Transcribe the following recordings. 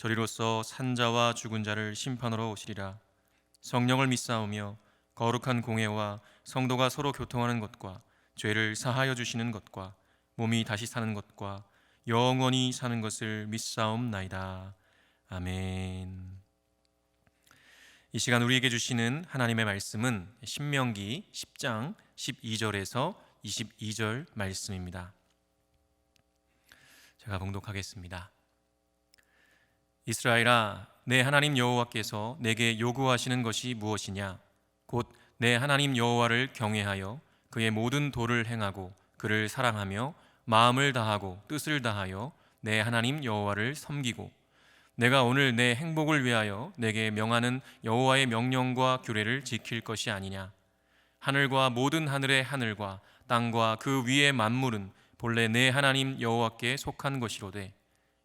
저리로서 산자와 죽은 자를 심판하러 오시리라 성령을 믿사오며 거룩한 공회와 성도가 서로 교통하는 것과 죄를 사하여 주시는 것과 몸이 다시 사는 것과 영원히 사는 것을 믿사옵나이다 아멘. 이 시간 우리에게 주시는 하나님의 말씀은 신명기 10장 12절에서 22절 말씀입니다. 제가 봉독하겠습니다. 이스라엘아 내 하나님 여호와께서 내게 요구하시는 것이 무엇이냐? 곧 내 하나님 여호와를 경외하여 그의 모든 도를 행하고 그를 사랑하며 마음을 다하고 뜻을 다하여 내 하나님 여호와를 섬기고 내가 오늘 내 행복을 위하여 내게 명하는 여호와의 명령과 규례를 지킬 것이 아니냐? 하늘과 모든 하늘의 하늘과 땅과 그 위의 만물은 본래 내 하나님 여호와께 속한 것이로되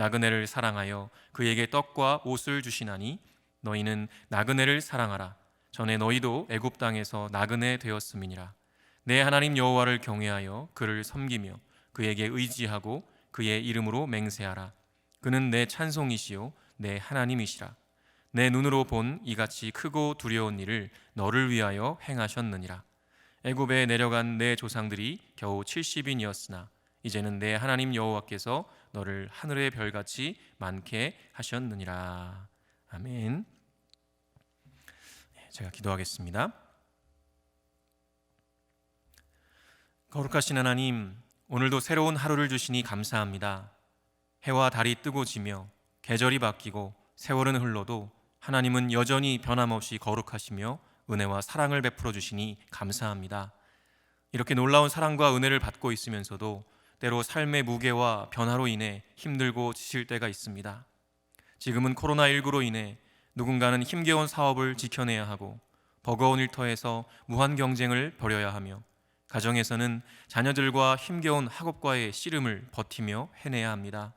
나그네를 사랑하여 그에게 떡과 옷을 주시나니 너희는 나그네를 사랑하라. 전에 너희도 애굽 땅에서 나그네 되었음이니라. 내 하나님 여호와를 경외하여 그를 섬기며 그에게 의지하고 그의 이름으로 맹세하라. 그는 내 찬송이시요 내 하나님이시라. 내 눈으로 본 이같이 크고 두려운 일을 너를 위하여 행하셨느니라. 애굽에 내려간 내 조상들이 겨우 70인이었으나 이제는 내 하나님 여호와께서 너를 하늘의 별같이 많게 하셨느니라. 아멘. 제가 기도하겠습니다. 거룩하신 하나님, 오늘도 새로운 하루를 주시니 감사합니다. 해와 달이 뜨고 지며 계절이 바뀌고 세월은 흘러도 하나님은 여전히 변함없이 거룩하시며 은혜와 사랑을 베풀어 주시니 감사합니다. 이렇게 놀라운 사랑과 은혜를 받고 있으면서도 때로 삶의 무게와 변화로 인해 힘들고 지칠 때가 있습니다. 지금은 코로나19로 인해 누군가는 힘겨운 사업을 지켜내야 하고 버거운 일터에서 무한 경쟁을 벌여야 하며 가정에서는 자녀들과 힘겨운 학업과의 씨름을 버티며 해내야 합니다.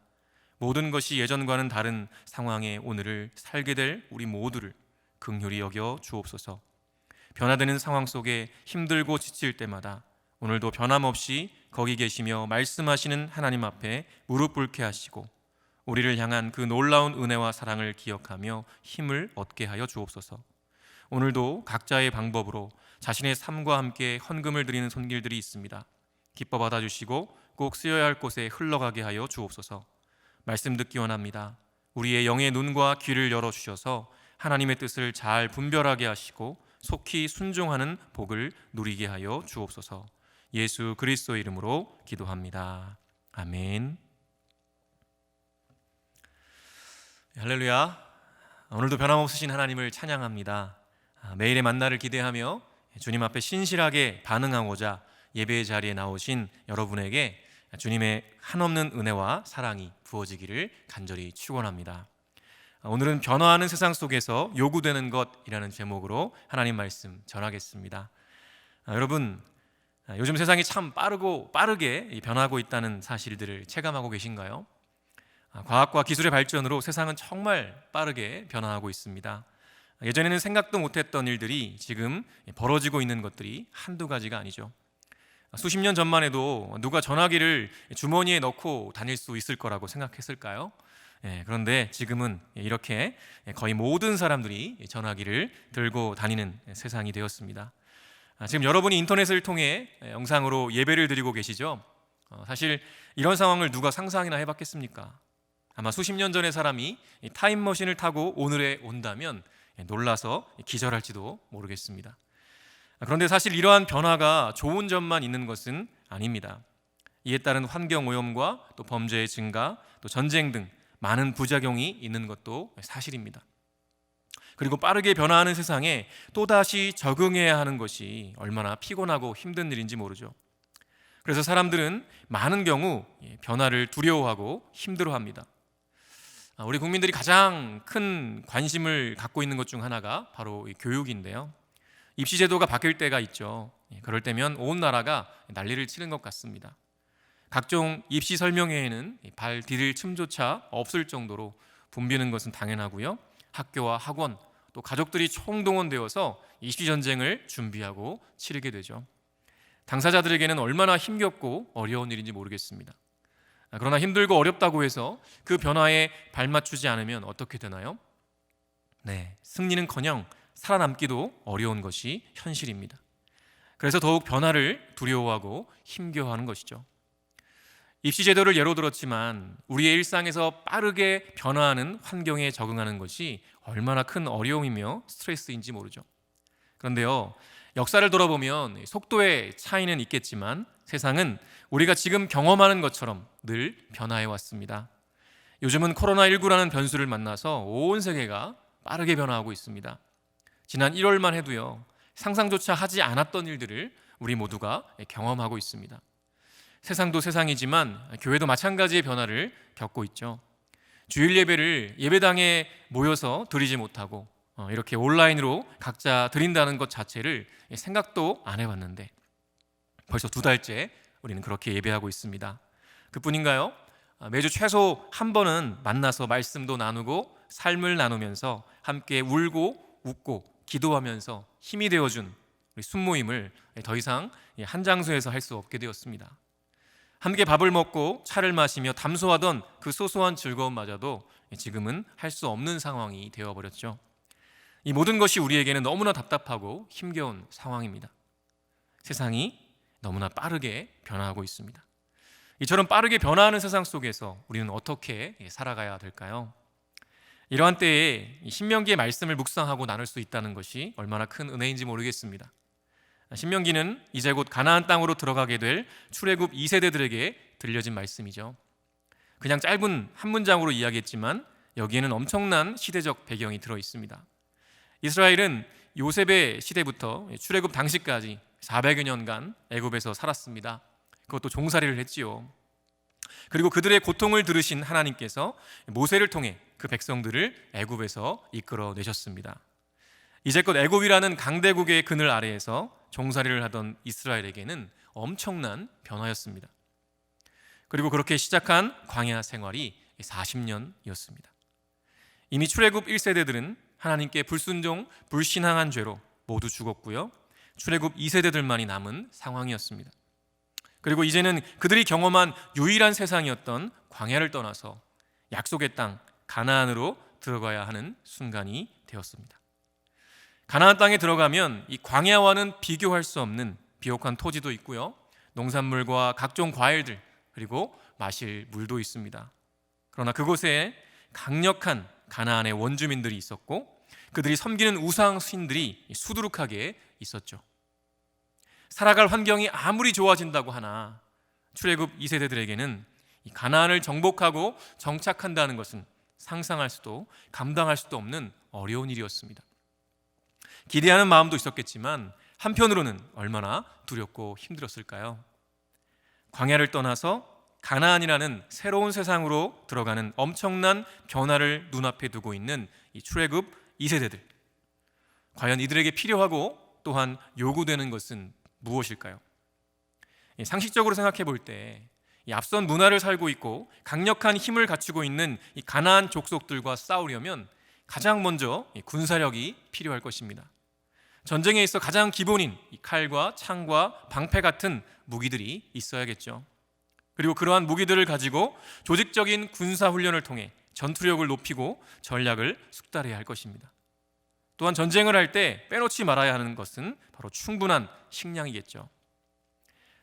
모든 것이 예전과는 다른 상황에 오늘을 살게 될 우리 모두를 긍휼히 여겨 주옵소서. 변화되는 상황 속에 힘들고 지칠 때마다 오늘도 변함없이 거기 계시며 말씀하시는 하나님 앞에 무릎 꿇게 하시고 우리를 향한 그 놀라운 은혜와 사랑을 기억하며 힘을 얻게 하여 주옵소서. 오늘도 각자의 방법으로 자신의 삶과 함께 헌금을 드리는 손길들이 있습니다. 기뻐 받아 주시고 꼭 쓰여야 할 곳에 흘러가게 하여 주옵소서. 말씀 듣기 원합니다. 우리의 영의 눈과 귀를 열어 주셔서 하나님의 뜻을 잘 분별하게 하시고 속히 순종하는 복을 누리게 하여 주옵소서. 예수 그리스도 이름으로 기도합니다. 아멘. 할렐루야. 오늘도 변함없으신 하나님을 찬양합니다. 아, 매일의 만나를 기대하며 주님 앞에 신실하게 반응하고자 예배의 자리에 나오신 여러분에게 주님의 한없는 은혜와 사랑이 부어지기를 간절히 축원합니다. 아, 오늘은 변화하는 세상 속에서 요구되는 것이라는 제목으로 하나님 말씀 전하겠습니다. 아, 여러분 요즘 세상이 참 빠르고 빠르게 변하고 있다는 사실들을 체감하고 계신가요? 아, 과학과 기술의 발전으로 세상은 정말 빠르게 변화하고 있습니다. 예전에는 생각도 못했던 일들이 지금 벌어지고 있는 것들이 한두 가지가 아니죠. 수십 년 전만 해도 누가 전화기를 주머니에 넣고 다닐 수 있을 거라고 생각했을까요? 예, 그런데 지금은 이렇게 거의 모든 사람들이 전화기를 들고 다니는 세상이 되었습니다. 아, 지금 여러분이 인터넷을 통해 영상으로 예배를 드리고 계시죠? 어, 사실 이런 상황을 누가 상상이나 해봤겠습니까? 아마 수십 년 전의 사람이 타임머신을 타고 오늘에 온다면 놀라서 기절할지도 모르겠습니다. 그런데 사실 이러한 변화가 좋은 점만 있는 것은 아닙니다. 이에 따른 환경 오염과 또 범죄의 증가, 또 전쟁 등 많은 부작용이 있는 것도 사실입니다. 그리고 빠르게 변화하는 세상에 또다시 적응해야 하는 것이 얼마나 피곤하고 힘든 일인지 모르죠. 그래서 사람들은 많은 경우 변화를 두려워하고 힘들어합니다. 아, 우리 국민들이 가장 큰 관심을 갖고 있는 것 중 하나가 바로 교육인데요. 입시 제도가 바뀔 때가 있죠. 예, 그럴 때면 온 나라가 난리를 치는 것 같습니다. 각종 입시 설명회에는 발 디딜 틈조차 없을 정도로 붐비는 것은 당연하고요. 학교와 학원 또 가족들이 총동원되어서 입시 전쟁을 준비하고 치르게 되죠. 당사자들에게는 얼마나 힘겹고 어려운 일인지 모르겠습니다. 아, 그러나 힘들고 어렵다고 해서 그 변화에 발맞추지 않으면 어떻게 되나요? 네, 승리는커녕 살아남기도 어려운 것이 현실입니다. 그래서 더욱 변화를 두려워하고 힘겨워하는 것이죠. 입시 제도를 예로 들었지만 우리의 일상에서 빠르게 변화하는 환경에 적응하는 것이 얼마나 큰 어려움이며 스트레스인지 모르죠. 그런데요, 역사를 돌아보면 속도의 차이는 있겠지만 세상은 우리가 지금 경험하는 것처럼 늘 변화해 왔습니다. 요즘은 코로나19라는 변수를 만나서 온 세계가 빠르게 변화하고 있습니다. 지난 1월만 해도요, 상상조차 하지 않았던 일들을 우리 모두가 경험하고 있습니다. 세상도 세상이지만 교회도 마찬가지의 변화를 겪고 있죠. 주일 예배를 예배당에 모여서 드리지 못하고 어, 이렇게 온라인으로 각자 드린다는 것 자체를 생각도 안 해봤는데 벌써 두 달째 우리는 그렇게 예배하고 있습니다. 그뿐인가요? 아, 매주 최소 한 번은 만나서 말씀도 나누고 삶을 나누면서 함께 울고 웃고 기도하면서 힘이 되어준 우리 순모임을 더 이상 한 장소에서 할 수 없게 되었습니다. 함께 밥을 먹고 차를 마시며 담소하던 그 소소한 즐거움마저도 지금은 할 수 없는 상황이 되어버렸죠. 이 모든 것이 우리에게는 너무나 답답하고 힘겨운 상황입니다. 세상이 너무나 빠르게 변화하고 있습니다. 이처럼 빠르게 변화하는 세상 속에서 우리는 어떻게 살아가야 될까요? 이러한 때에 신명기의 말씀을 묵상하고 나눌 수 있다는 것이 얼마나 큰 은혜인지 모르겠습니다. 신명기는 이제 곧 가나안 땅으로 들어가게 될 출애굽 2세대들에게 들려진 말씀이죠. 그냥 짧은 한 문장으로 이야기했지만 여기에는 엄청난 시대적 배경이 들어 있습니다. 이스라엘은 요셉의 시대부터 출애굽 당시까지 400여 년간 애굽에서 살았습니다. 그것도 종살이를 했지요. 그리고 그들의 고통을 들으신 하나님께서 모세를 통해 그 백성들을 애굽에서 이끌어 내셨습니다. 이제껏 애굽이라는 강대국의 그늘 아래에서 종살이를 하던 이스라엘에게는 엄청난 변화였습니다. 그리고 그렇게 시작한 광야 생활이 40년이었습니다. 이미 출애굽 1세대들은 하나님께 불순종, 불신앙한 죄로 모두 죽었고요. 출애굽 2세대들만이 남은 상황이었습니다. 그리고 이제는 그들이 경험한 유일한 세상이었던 광야를 떠나서 약속의 땅 가나안으로 들어가야 하는 순간이 되었습니다. 가나안 땅에 들어가면 이 광야와는 비교할 수 없는 비옥한 토지도 있고요. 농산물과 각종 과일들 그리고 마실 물도 있습니다. 그러나 그곳에 강력한 가나안의 원주민들이 있었고 그들이 섬기는 우상 신들이 수두룩하게 있었죠. 살아갈 환경이 아무리 좋아진다고 하나 출애굽 2세대들에게는 가나안을 정복하고 정착한다는 것은 상상할 수도 감당할 수도 없는 어려운 일이었습니다. 기대하는 마음도 있었겠지만 한편으로는 얼마나 두렵고 힘들었을까요? 광야를 떠나서 가나안이라는 새로운 세상으로 들어가는 엄청난 변화를 눈앞에 두고 있는 이 출애굽 2세대들. 과연 이들에게 필요하고 또한 요구되는 것은 무엇일까요? 상식적으로 생각해 볼 때 앞선 문화를 살고 있고 강력한 힘을 갖추고 있는 이 가나안 족속들과 싸우려면 가장 먼저 군사력이 필요할 것입니다. 전쟁에 있어 가장 기본인 칼과 창과 방패 같은 무기들이 있어야겠죠. 그리고 그러한 무기들을 가지고 조직적인 군사 훈련을 통해 전투력을 높이고 전략을 숙달해야 할 것입니다. 또한 전쟁을 할 때 빼놓지 말아야 하는 것은 바로 충분한 식량이겠죠.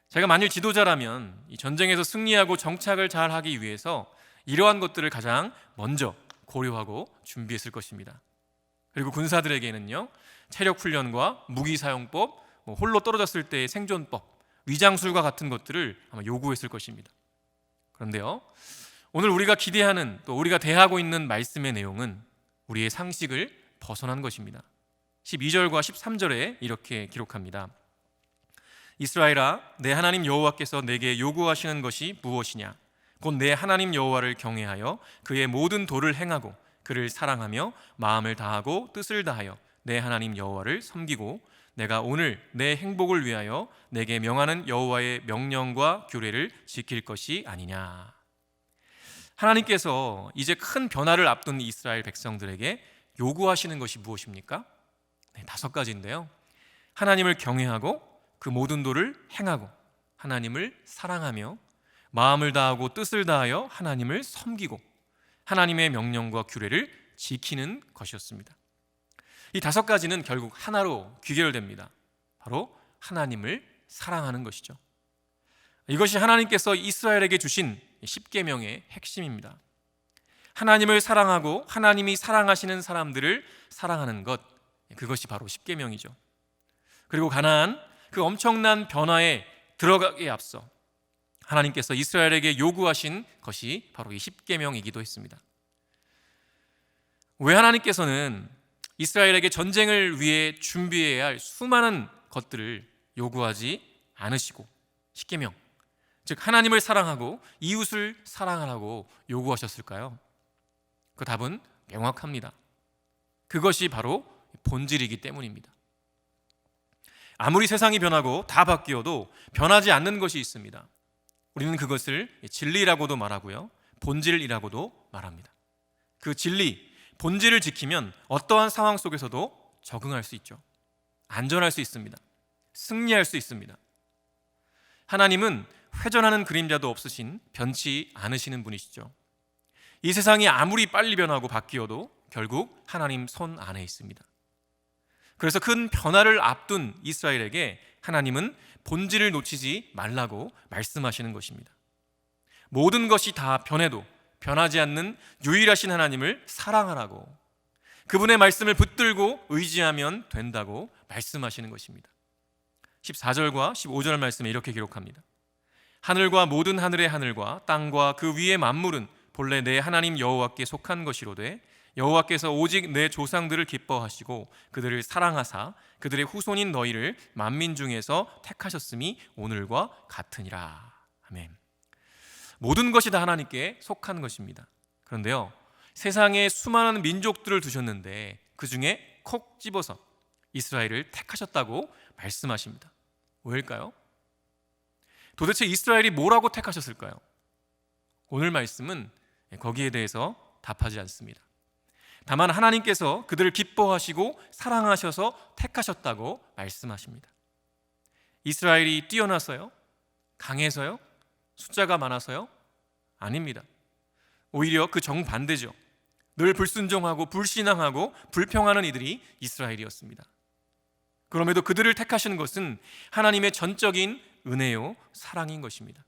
제가 만일 지도자라면 이 전쟁에서 승리하고 정착을 잘 하기 위해서 이러한 것들을 가장 먼저 고려하고 준비했을 것입니다. 그리고 군사들에게는요 체력 훈련과 무기 사용법, 뭐 홀로 떨어졌을 때의 생존법, 위장술과 같은 것들을 아마 요구했을 것입니다. 그런데요 오늘 우리가 기대하는 또 우리가 대하고 있는 말씀의 내용은 우리의 상식을 벗어난 것입니다. 12절과 13절에 이렇게 기록합니다. 이스라엘아 내 하나님 여호와께서 내게 요구하시는 것이 무엇이냐 곧 내 하나님 여호와를 경외하여 그의 모든 도를 행하고 그를 사랑하며 마음을 다하고 뜻을 다하여 내 하나님 여호와를 섬기고 내가 오늘 내 행복을 위하여 내게 명하는 여호와의 명령과 규례를 지킬 것이 아니냐 하나님께서 이제 큰 변화를 앞둔 이스라엘 백성들에게 요구하시는 것이 무엇입니까? 네, 다섯 가지인데요. 하나님을 경외하고 그 모든 도를 행하고 하나님을 사랑하며 마음을 다하고 뜻을 다하여 하나님을 섬기고 하나님의 명령과 규례를 지키는 것이었습니다. 이 다섯 가지는 결국 하나로 귀결됩니다. 바로 하나님을 사랑하는 것이죠. 이것이 하나님께서 이스라엘에게 주신 십계명의 핵심입니다. 하나님을 사랑하고 하나님이 사랑하시는 사람들을 사랑하는 것 그것이 바로 십계명이죠. 그리고 가나안 그 엄청난 변화에 들어가기에 앞서 하나님께서 이스라엘에게 요구하신 것이 바로 이 십계명이기도 했습니다. 왜 하나님께서는 이스라엘에게 전쟁을 위해 준비해야 할 수많은 것들을 요구하지 않으시고 십계명 즉 하나님을 사랑하고 이웃을 사랑하라고 요구하셨을까요? 그 답은 명확합니다. 그것이 바로 본질이기 때문입니다. 아무리 세상이 변하고 다 바뀌어도 변하지 않는 것이 있습니다. 우리는 그것을 진리라고도 말하고요. 본질이라고도 말합니다. 그 진리, 본질을 지키면 어떠한 상황 속에서도 적응할 수 있죠. 안전할 수 있습니다. 승리할 수 있습니다. 하나님은 회전하는 그림자도 없으신 변치 않으시는 분이시죠. 이 세상이 아무리 빨리 변하고 바뀌어도 결국 하나님 손 안에 있습니다. 그래서 큰 변화를 앞둔 이스라엘에게 하나님은 본질을 놓치지 말라고 말씀하시는 것입니다. 모든 것이 다 변해도 변하지 않는 유일하신 하나님을 사랑하라고 그분의 말씀을 붙들고 의지하면 된다고 말씀하시는 것입니다. 14절과 15절 말씀에 이렇게 기록합니다. 하늘과 모든 하늘의 하늘과 땅과 그 위의 만물은 본래 내 하나님 여호와께 속한 것이로되 여호와께서 오직 내 조상들을 기뻐하시고 그들을 사랑하사 그들의 후손인 너희를 만민 중에서 택하셨음이 오늘과 같으니라. 아멘. 모든 것이 다 하나님께 속한 것입니다. 그런데요. 세상에 수많은 민족들을 두셨는데 그 중에 콕 집어서 이스라엘을 택하셨다고 말씀하십니다. 왜일까요? 도대체 이스라엘이 뭐라고 택하셨을까요? 오늘 말씀은 거기에 대해서 답하지 않습니다. 다만 하나님께서 그들을 기뻐하시고 사랑하셔서 택하셨다고 말씀하십니다. 이스라엘이 뛰어나서요? 강해서요? 숫자가 많아서요? 아닙니다. 오히려 그 정반대죠. 늘 불순종하고 불신앙하고 불평하는 이들이 이스라엘이었습니다. 그럼에도 그들을 택하시는 것은 하나님의 전적인 은혜요, 사랑인 것입니다.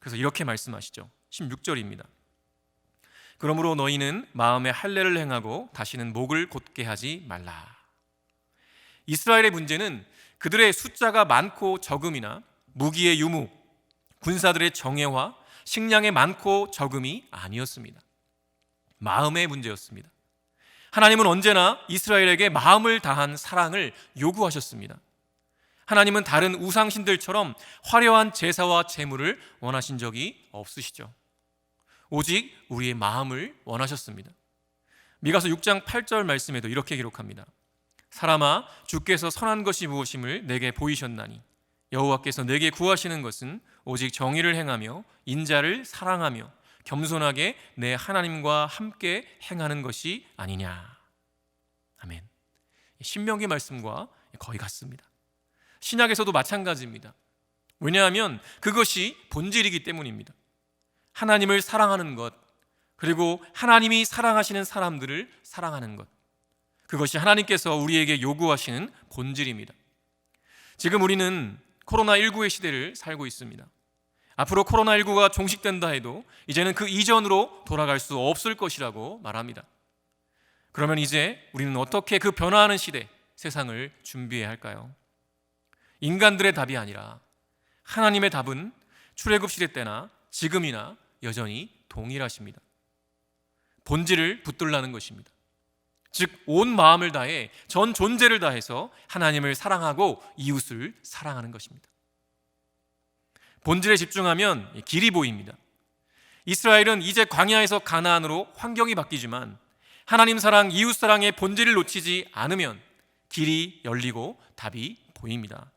그래서 이렇게 말씀하시죠. 16절입니다. 그러므로 너희는 마음에 할례를 행하고 다시는 목을 곧게 하지 말라. 이스라엘의 문제는 그들의 숫자가 많고 적음이나 무기의 유무, 군사들의 정예화, 식량의 많고 적음이 아니었습니다. 마음의 문제였습니다. 하나님은 언제나 이스라엘에게 마음을 다한 사랑을 요구하셨습니다. 하나님은 다른 우상신들처럼 화려한 제사와 제물을 원하신 적이 없으시죠. 오직 우리의 마음을 원하셨습니다. 미가서 6장 8절 말씀에도 이렇게 기록합니다. 사람아 주께서 선한 것이 무엇임을 내게 보이셨나니 여호와께서 내게 구하시는 것은 오직 정의를 행하며 인자를 사랑하며 겸손하게 내 하나님과 함께 행하는 것이 아니냐. 아멘. 신명기 말씀과 거의 같습니다. 신약에서도 마찬가지입니다. 왜냐하면 그것이 본질이기 때문입니다. 하나님을 사랑하는 것, 그리고 하나님이 사랑하시는 사람들을 사랑하는 것. 그것이 하나님께서 우리에게 요구하시는 본질입니다. 지금 우리는 코로나19의 시대를 살고 있습니다. 앞으로 코로나19가 종식된다 해도 이제는 그 이전으로 돌아갈 수 없을 것이라고 말합니다. 그러면 이제 우리는 어떻게 그 변화하는 시대, 세상을 준비해야 할까요? 인간들의 답이 아니라 하나님의 답은 출애굽 시대 때나 지금이나 여전히 동일하십니다. 본질을 붙들라는 것입니다. 즉, 온 마음을 다해 전 존재를 다해서 하나님을 사랑하고 이웃을 사랑하는 것입니다. 본질에 집중하면 길이 보입니다. 이스라엘은 이제 광야에서 가나안으로 환경이 바뀌지만 하나님 사랑, 이웃 사랑의 본질을 놓치지 않으면 길이 열리고 답이 보입니다.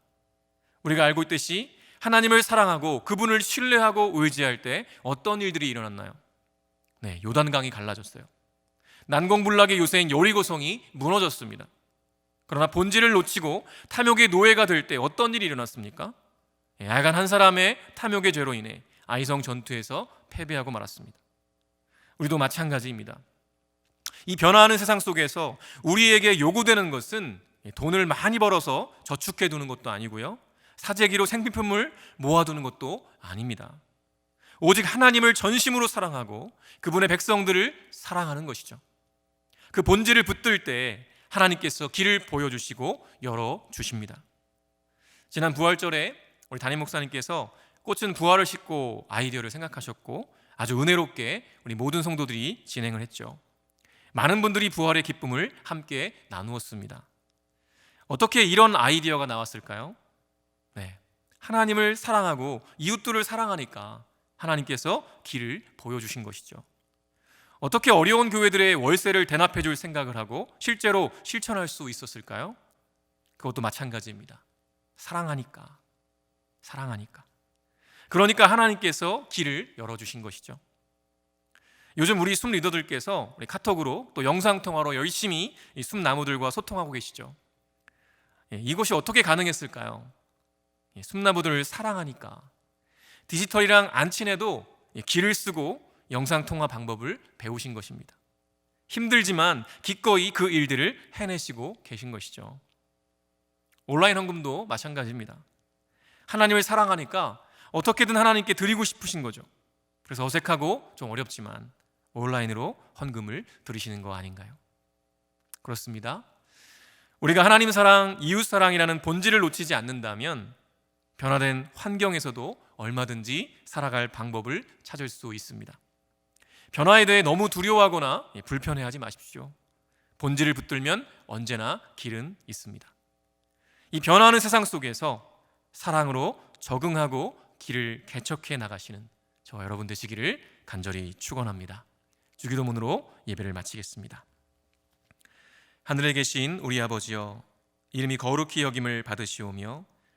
우리가 알고 있듯이 하나님을 사랑하고 그분을 신뢰하고 의지할 때 어떤 일들이 일어났나요? 네, 요단강이 갈라졌어요. 난공불락의 요새인 여리고성이 무너졌습니다. 그러나 본질을 놓치고 탐욕의 노예가 될 때 어떤 일이 일어났습니까? 예, 야간 한 사람의 탐욕의 죄로 인해 아이성 전투에서 패배하고 말았습니다. 우리도 마찬가지입니다. 이 변화하는 세상 속에서 우리에게 요구되는 것은 돈을 많이 벌어서 저축해 두는 것도 아니고요. 사재기로 생필품을 모아두는 것도 아닙니다. 오직 하나님을 전심으로 사랑하고 그분의 백성들을 사랑하는 것이죠. 그 본질을 붙들 때 하나님께서 길을 보여주시고 열어 주십니다. 지난 부활절에 우리 담임 목사님께서 꽃은 부활을 싣고 아이디어를 생각하셨고 아주 은혜롭게 우리 모든 성도들이 진행을 했죠. 많은 분들이 부활의 기쁨을 함께 나누었습니다. 어떻게 이런 아이디어가 나왔을까요? 네. 하나님을 사랑하고 이웃들을 사랑하니까 하나님께서 길을 보여주신 것이죠. 어떻게 어려운 교회들의 월세를 대납해 줄 생각을 하고 실제로 실천할 수 있었을까요? 그것도 마찬가지입니다. 사랑하니까. 사랑하니까. 그러니까 하나님께서 길을 열어주신 것이죠. 요즘 우리 숨 리더들께서 우리 카톡으로 또 영상 통화로 열심히 숨 나무들과 소통하고 계시죠. 예, 이것이 어떻게 가능했을까요? 예, 숨나무들을 사랑하니까 디지털이랑 안 친해도 예, 길을 쓰고 영상 통화 방법을 배우신 것입니다. 힘들지만 기꺼이 그 일들을 해내시고 계신 것이죠. 온라인 헌금도 마찬가지입니다. 하나님을 사랑하니까 어떻게든 하나님께 드리고 싶으신 거죠. 그래서 어색하고 좀 어렵지만 온라인으로 헌금을 드리시는 거 아닌가요? 그렇습니다. 우리가 하나님 사랑, 이웃 사랑이라는 본질을 놓치지 않는다면 변화된 환경에서도 얼마든지 살아갈 방법을 찾을 수 있습니다. 변화에 대해 너무 두려워하거나 불편해하지 마십시오. 본질을 붙들면 언제나 길은 있습니다. 이 변화하는 세상 속에서 사랑으로 적응하고 길을 개척해 나가시는 저와 여러분 되시기를 간절히 축원합니다. 주기도문으로 예배를 마치겠습니다. 하늘에 계신 우리 아버지여 이름이 거룩히 여김을 받으시오며